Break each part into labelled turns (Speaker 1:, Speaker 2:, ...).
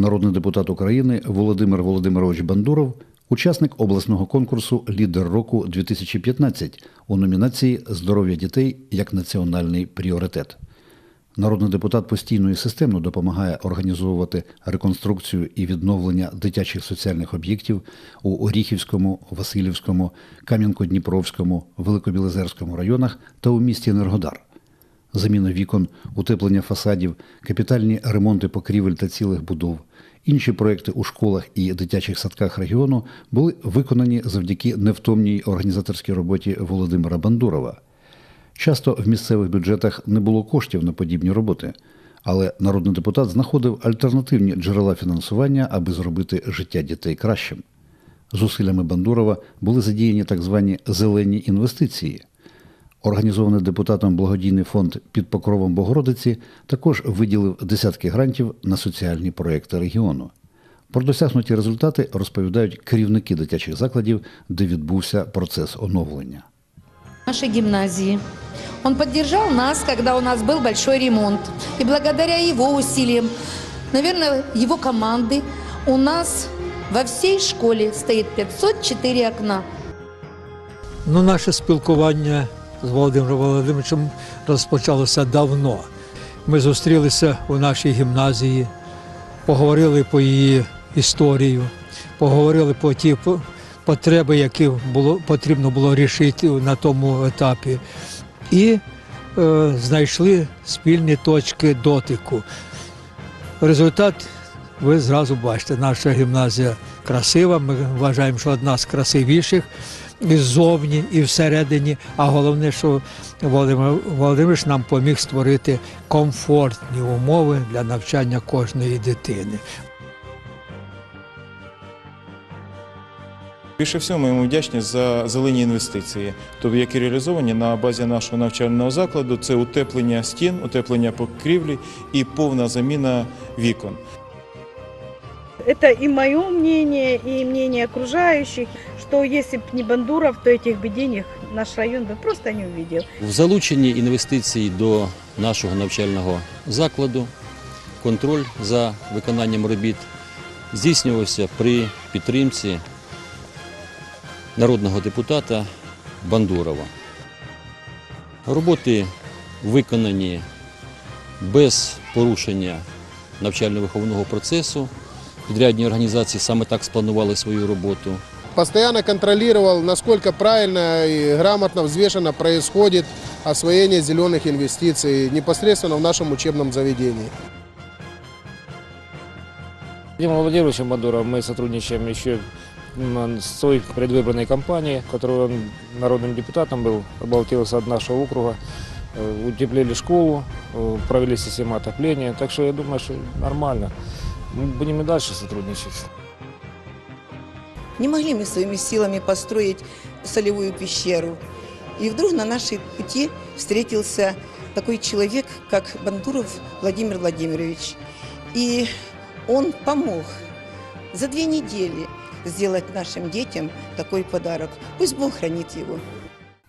Speaker 1: Народний депутат України Володимир Володимирович Бандуров, учасник обласного конкурсу Лідер року 2015 у номінації Здоров'я дітей як національний пріоритет. Народний депутат постійно і системно допомагає організовувати реконструкцію і відновлення дитячих соціальних об'єктів у Оріхівському, Васильівському, Кам'янко-Дніпровському, Великобілезерському районах та у місті Енергодар. Заміна вікон, утеплення фасадів, капітальні ремонти покрівель та цілих будов. Інші проекти у школах і дитячих садках регіону були виконані завдяки невтомній організаторській роботі Володимира Бандурова. Часто в місцевих бюджетах не було коштів на подібні роботи, але народний депутат знаходив альтернативні джерела фінансування, аби зробити життя дітей кращим. Зусиллями Бандурова були задіяні так звані зелені інвестиції. Організований депутатом благодійний фонд під покровом Богородиці також виділив десятки грантів на соціальні проекти регіону. Про досягнуті результати розповідають керівники дитячих закладів, де відбувся процес оновлення.
Speaker 2: нашей гимназии. Он поддержал нас, когда у нас был большой ремонт. И благодаря его усилиям, наверное, его команды, у нас во всей школе стоит 504 окна.
Speaker 3: Ну, наше спілкування з Володимиром Володимировичем розпочалося давно. Ми зустрілися у нашій гімназії, поговорили по її історію, поговорили по ті потреби, які було, потрібно було рішити на тому етапі, і е, знайшли спільні точки дотику. Результат ви зразу бачите, наша гімназія красива. Ми вважаємо, що одна з красивіших і ззовні, і всередині. А головне, що Володимир Володимирович нам поміг створити комфортні умови для навчання кожної дитини.
Speaker 4: Більше всього ми йому вдячні за зелені інвестиції, тобто які реалізовані на базі нашого навчального закладу. Це утеплення стін, утеплення покрівлі і повна заміна вікон.
Speaker 5: Это и мое мнение, и мнение окружающих, что если бы не Бандуров, то этих бы денег наш район бы просто не увидел.
Speaker 6: В залученні інвестицій до нашого навчального закладу, контроль за виконанням робіт здійснювався при підтримці народного депутата Бандурова. Роботи виконані без порушення навчально-виховного процесу. Підрядні організації саме так спланували свою роботу.
Speaker 7: постоянно контролировал, насколько правильно и грамотно, взвешенно происходит освоение зеленых инвестиций непосредственно в нашем учебном заведении.
Speaker 8: Владимиром Владимировичем Бандуровым мы сотрудничаем еще м, с той предвыборной кампании, в которой он народным депутатом был, баллотировался от нашего округа. Э, Утеплили школу, э, провели систему отопления, так что я думаю, что нормально. Мы будем и дальше сотрудничать.
Speaker 9: Не могли мы своими силами построить солевую пещеру. И вдруг на нашей пути встретился такой человек, как Бандуров Владимир Владимирович. И он помог за две недели сделать нашим детям такой подарок. Пусть Бог хранит его.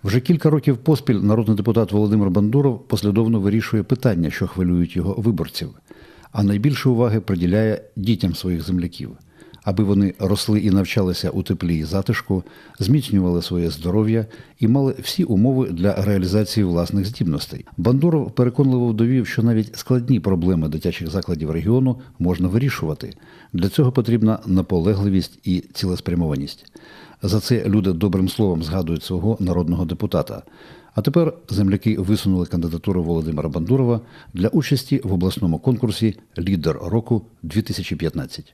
Speaker 1: Вже кілька років поспіль народний депутат Володимир Бандуров послідовно вирішує питання, що хвилюють його виборців, а найбільше уваги приділяє дітям своїх земляків, аби вони росли і навчалися у теплі і затишку, зміцнювали своє здоров'я і мали всі умови для реалізації власних здібностей. Бандуров переконливо довів, що навіть складні проблеми дитячих закладів регіону можна вирішувати. Для цього потрібна наполегливість і цілеспрямованість. За це люди добрим словом згадують свого народного депутата. А тепер земляки висунули кандидатуру Володимира Бандурова для участі в обласному конкурсі Лідер року 2015.